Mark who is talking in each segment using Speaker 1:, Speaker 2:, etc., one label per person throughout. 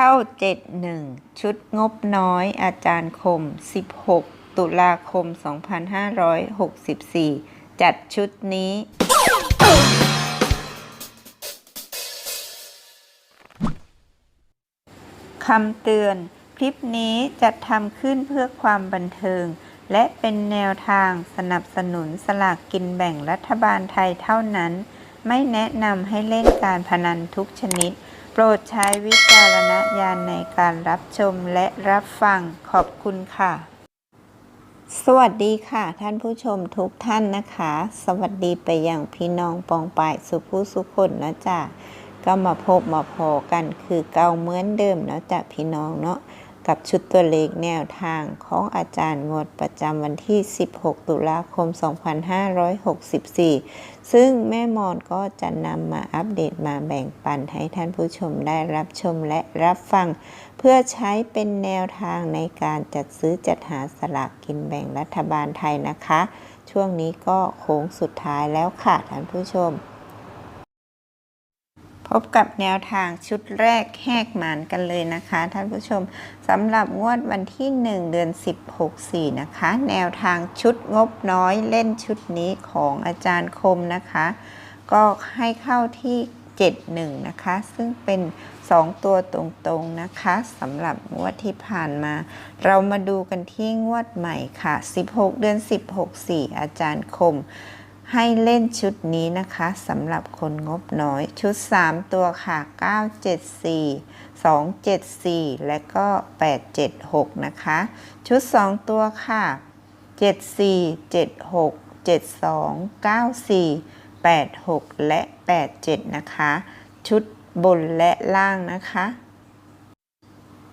Speaker 1: เข้า 71 ชุดงบน้อยอาจารย์คม 16 ตุลาคม 2564 จัดชุดนี้ คำเตือน คลิปนี้จัดทำขึ้นเพื่อความบันเทิง และเป็นแนวทางสนับสนุนสลากกินแบ่งรัฐบาลไทยเท่านั้น ไม่แนะนำให้เล่นการพนันทุกชนิด รดใช้วิจารณญาณในการรับชมและรับฟังขอบคุณค่ะ สวัสดีค่ะ ท่านผู้ชมทุกท่านนะคะ สวัสดีไปอย่างพี่น้องปองปายสุผู้สุคนนะจ๊ะก็มาพบมาพอกันคือเก่าเหมือนเดิมนะจ๊ะพี่น้องเนาะ กับชุดตัวเลขแนวทางของอาจารย์งวดประจำวันที่ 16 ตุลาคม 2564 ซึ่งแม่มอนก็จะนำมาอัปเดตมาแบ่งปันให้ท่านผู้ชมได้รับชมและรับฟัง เพื่อใช้เป็นแนวทางในการจัดซื้อจัดหาสลากกินแบ่งรัฐบาลไทยนะคะ ช่วงนี้ก็โค้งสุดท้ายแล้วค่ะท่านผู้ชม พบกับแนวทางชุดแรกแหกหมานกันเลยนะคะ ท่านผู้ชมสำหรับงวดวันที่ 1 เดือน 16 4 นะคะ แนวทางชุดงบน้อยเล่นชุดนี้ของอาจารย์คมนะคะ ก็ให้เข้าที่ 71 นะคะ ซึ่งเป็น 2 ตัวตรงๆนะคะสำหรับงวดที่ผ่านมา เรามาดูกันที่งวดใหม่ค่ะ 16 เดือน 16 4 อาจารย์คม ให้เล่นชุดนี้นะคะสำหรับคนงบน้อยชุด 3 ตัวค่ะ 974 274 และก็ 876 นะคะ ชุด 2 ตัวค่ะ 74 76 72 94 86 และ 87 นะคะ ชุดบนและล่างนะคะ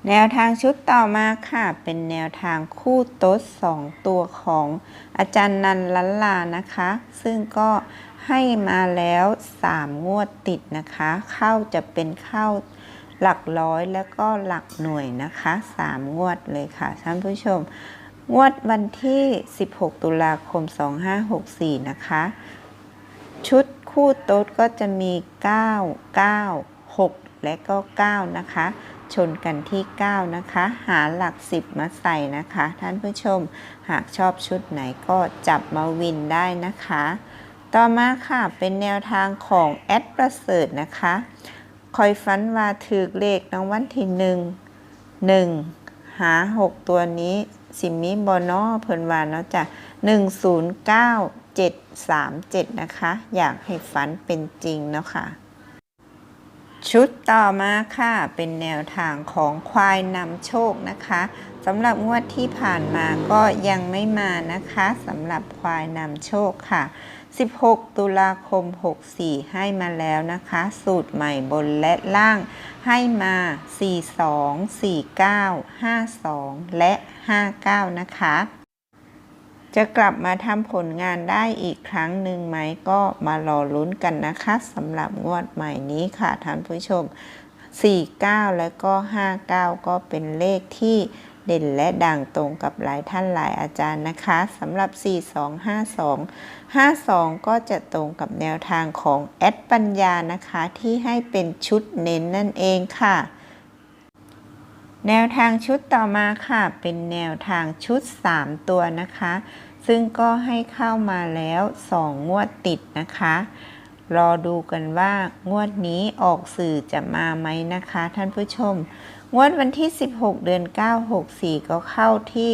Speaker 1: แนวทางชุดต่อมาค่ะ เป็นแนวทางคู่โต๊ด2ตัวของอาจารย์นันลันลานะคะ ซึ่งก็ให้มาแล้ว 3 งวดติดนะคะ เข้าจะเป็นเข้าหลักร้อยแล้วก็หลักหน่วยนะคะ 3 งวดเลยค่ะท่านผู้ชม งวดวันที่ 16 ตุลาคม 2564 นะคะ ชุดคู่โต๊ดก็จะมี 9 9 6 และก็ 9 นะคะ ชนกันที่ 9 นะคะ หาหลัก 10 มาใส่นะคะ ท่านผู้ชมหากชอบชุดไหนก็จับมาวินได้นะคะ ต่อมาค่ะเป็นแนวทางของแอดประเสริฐนะคะ คอยฟันว่าถือเลขรางวัลที่หนึ่งหนึ่งหา 6 ตัวนี้สิมีบอนอเพิ่นว่าเนาะจ้ะ109 737 นะคะ อยากให้ฝันเป็นจริงเนาะค่ะ ชุดต่อมาค่ะ เป็นแนวทางของควายนำโชคนะคะสำหรับงวดที่ผ่านมาก็ยังไม่มานะคะสำหรับควายนำโชคค่ะ 16 ตุลาคม 64 ให้มาแล้วนะคะ สูตรใหม่บนและล่างให้มา 42 49 52 และ 59 นะคะ จะกลับมาทำผลงานได้อีกครั้งหนึ่งไหมก็มารอลุ้นกันนะคะสำหรับงวดใหม่นี้ค่ะท่านผู้ชม 49 แล้วก็ 59 ก็เป็นเลขที่เด่นและดังตรงกับหลายท่านหลายอาจารย์นะคะสำหรับ 4252 52 ก็จะตรงกับแนวทางของแอดปัญญานะคะ ที่ให้เป็นชุดเน้นนั่นเองค่ะ แนวทางชุดต่อมาค่ะ เป็นแนวทางชุด 3 ตัวนะคะ ซึ่งก็ให้เข้ามาแล้ว 2 งวดติดนะคะ รอดูกันว่างวดนี้ออกสื่อจะมาไหมนะคะ ท่านผู้ชม งวดวันที่ 16 เดือน 9 64 ก็เข้าที่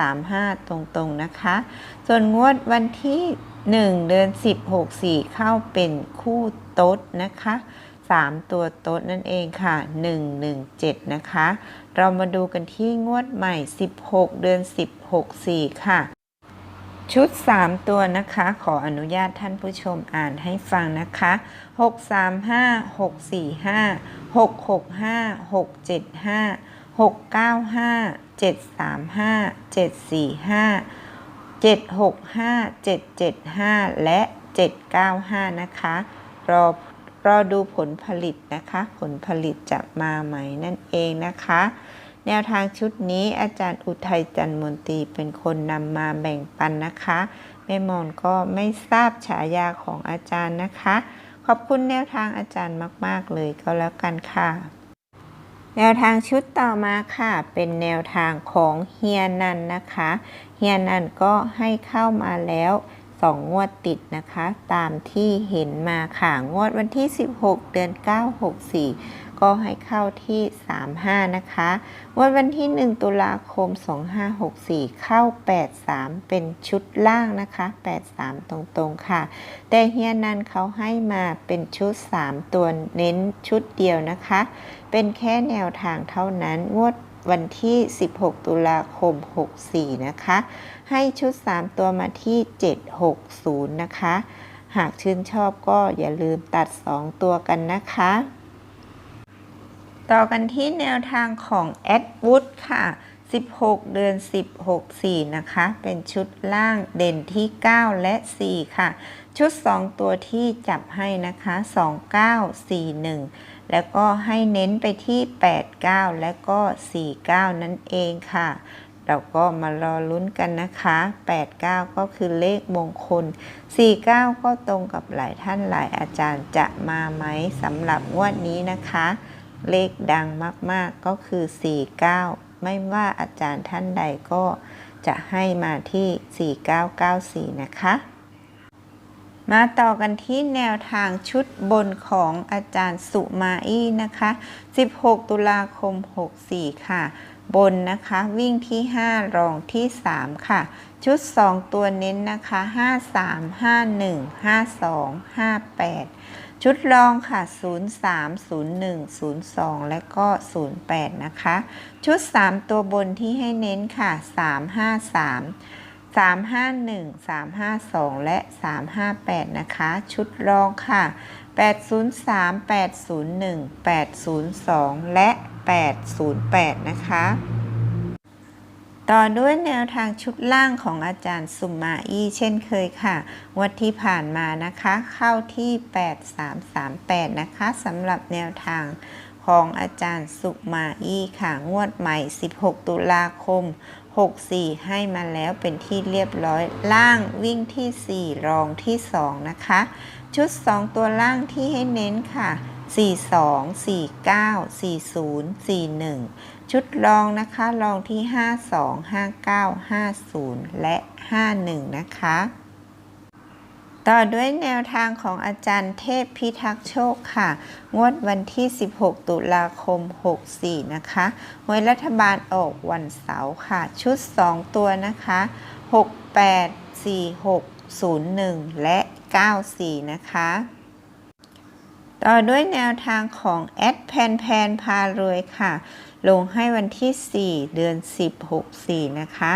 Speaker 1: 935 ตรงๆนะคะ ส่วนงวดวันที่ 1 เดือน 10 64 เข้าเป็นคู่โต๊ดนะคะ 3 ตัวโต๊ดนั่นเองค่ะ 117 นะคะ เรามาดูกันที่งวดใหม่ 16 เดือน 16 4 ค่ะ ชุด 3 ตัวนะคะ ขออนุญาตท่านผู้ชมอ่านให้ฟังนะคะ 635 645 665 675 695 735 745 765 775 และ 795 นะคะ รอ รอดูผลผลิตนะคะ ผลผลิตจะมาไหมนั่นเองนะคะ แนวทางชุดนี้อาจารย์อุทัยจันมนตรีเป็นคนนำมาแบ่งปันนะคะแม่มอนก็ไม่ทราบฉายาของอาจารย์นะคะ ขอบคุณแนวทางอาจารย์มาก ๆ เลยก็แล้วกันค่ะ แนวทางชุดต่อมาค่ะ เป็นแนวทางของเฮียนันนะคะ เฮียนันก็ให้เข้ามาแล้ว สองงวดติดนะคะ ตามที่เห็นมาค่ะ งวดวันที่ 16 เดือน 9 64 ก็ให้เข้าที่ 35 นะคะงวดวันที่ 1 ตุลาคม 2564 เข้า 83 เป็นชุดล่างนะคะ 83 ตรงๆค่ะ แต่เฮียนันเขาให้มาเป็นชุด 3 ตัวเน้นชุดเดียวนะคะ เป็นแค่แนวทางเท่านั้นงวด วันที่ 16 ตุลาคม 64 นะคะ ให้ชุด 3 ตัวมาที่ 760 นะคะ หากชื่นชอบก็อย่าลืมตัด 2 ตัวกันนะคะ ต่อกันที่แนวทางของแอดวูดค่ะ 16 เดือน 16 4 นะคะ เป็นชุดล่างเด่นที่ 9 และ 4 ค่ะ ชุด 2 ตัวที่จับให้นะคะ 2941 แล้วก็ให้เน้นไปที่ 89 และก็ 49 นั่นเองค่ะ เราก็มารอลุ้นกันนะคะ 89 ก็คือเลขมงคล 49 ก็ตรงกับหลายท่านหลายอาจารย์จะมาไหมสำหรับงวดนี้นะคะ เลขดังมากๆก็คือ 49 ไม่ว่าอาจารย์ท่านใดก็จะให้มาที่ 4994 นะคะ มาต่อกันที่แนวทางชุดบนของอาจารย์สุมาอี้นะคะ 16 ตุลาคม 64 ค่ะ บนนะคะวิ่งที่ 5 รองที่ 3 ค่ะ ชุด 2 ตัวเน้นนะคะ 53 51 52 58 ชุดรองค่ะ 03 01 02 และก็ 08 นะคะ ชุด 3 ตัวบนที่ให้เน้นค่ะ 353 351 352 และ 358 นะคะ ชุดรองค่ะ 803 801 802 และ 808 นะคะ ต่อด้วยแนวทางชุดล่างของอาจารย์สุมมาอี้เช่นเคยค่ะ วัดที่ผ่านมานะคะ เข้าที่ 8338 นะคะสำหรับแนวทางของอาจารย์สุมาอี้ค่ะ งวดใหม่ 16 ตุลาคม 64 ให้มาแล้วเป็นที่เรียบร้อยล่างวิ่งที่ 4 รองที่ 2 นะคะ ชุด 2 ตัวล่างที่ให้เน้นค่ะ 42 49 40 41 ชุดรองนะคะรองที่ 52 59 50 และ 51 นะคะ ต่อด้วยแนวทางของอาจารย์เทพพิทักษ์โชคค่ะ งวดวันที่ 16 ตุลาคม 64 นะคะหวยรัฐบาลออกวันเสาร์ค่ะ ชุด 2 ตัวนะคะ 68 46 01 และ 94 นะคะ ต่อด้วยแนวทางของแอดแพนแพนพารวยค่ะ ลงให้วันที่ 4 เดือน 10 64 นะคะ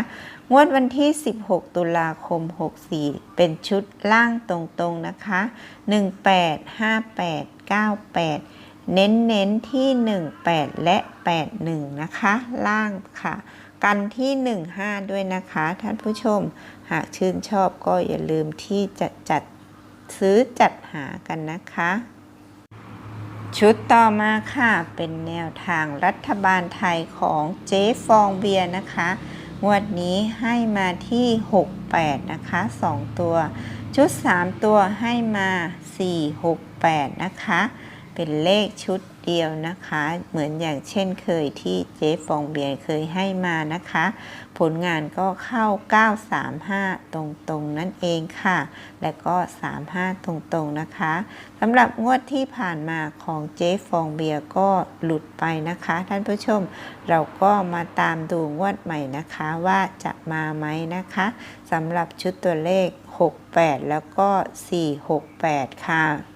Speaker 1: งวดวันที่ 16 ตุลาคม 64 เป็นชุดล่างตรงๆ นะคะ 18 58 98เน้นเน้นๆ ที่ 18 และ 81 นะคะ ล่างค่ะ กันที่ 15 ด้วยนะคะ ท่านผู้ชม หากชื่นชอบก็อย่าลืมที่จะจัดซื้อจัดหากันนะคะ ชุดต่อมาค่ะ เป็นแนวทางรัฐบาลไทยของเจ๊ฟองเบียร์นะคะงวดนี้ให้มาที่ 68 นะคะ 2 ตัว ชุด 3 ตัวให้มา 4 6 8 นะคะ เป็นเลขชุด เดียวนะคะ เหมือนอย่างเช่นเคยที่เจ๊ฟองเบียร์เคยให้มานะคะ ผลงานก็เข้า 935 ตรงๆ นั่นเองค่ะ และก็ 35 ตรงๆ นะคะสำหรับงวดที่ผ่านมาของเจ๊ฟองเบียร์ก็หลุดไปนะคะ ท่านผู้ชมเราก็มาตามดูงวดใหม่นะคะว่าจะมาไหมนะคะสำหรับชุดตัวเลข 68 แล้วก็ 468 ค่ะ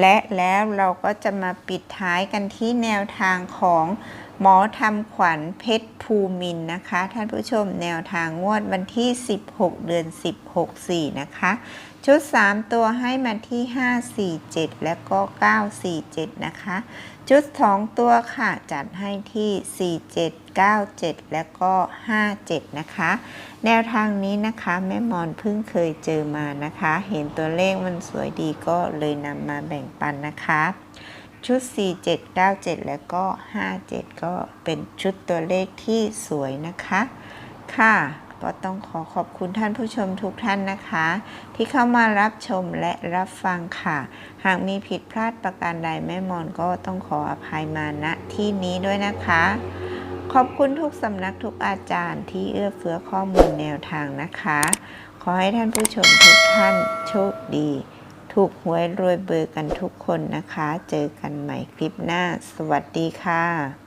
Speaker 1: และแล้วเราก็จะมาปิดท้ายกันที่แนวทางของ หมอทำขวัญเพชรภูมินนะคะ ท่านผู้ชมแนวทางงวดวันที่ 16 เดือน 16 4 นะคะ ชุด 3 ตัวให้มาที่ 547 และก็ 947 นะคะ ชุด 2 ตัวค่ะ จัดให้ที่ 47 97 และก็ 57 นะคะ แนวทางนี้นะคะแม่มอนเพิ่งเคยเจอมานะคะ เห็นตัวเลขมันสวยดีก็เลยนำมาแบ่งปันนะคะ ชุด 4797 แล้วก็ 57 ก็เป็นชุดตัวเลขที่สวยนะคะ ค่ะก็ต้องขอขอบคุณท่านผู้ชมทุกท่านนะคะ ที่เข้ามารับชมและรับฟังค่ะ หากมีผิดพลาดประการใดแม่มอนก็ต้องขออภัยมาณที่นี้ด้วยนะคะ ขอบคุณทุกสำนักทุกอาจารย์ที่เอื้อเฟื้อข้อมูลแนวทางนะคะ ขอให้ท่านผู้ชมทุกท่านโชคดี ถูกหวยรวยเบอร์กันทุกคนนะคะ เจอกันใหม่คลิปหน้า สวัสดีค่ะ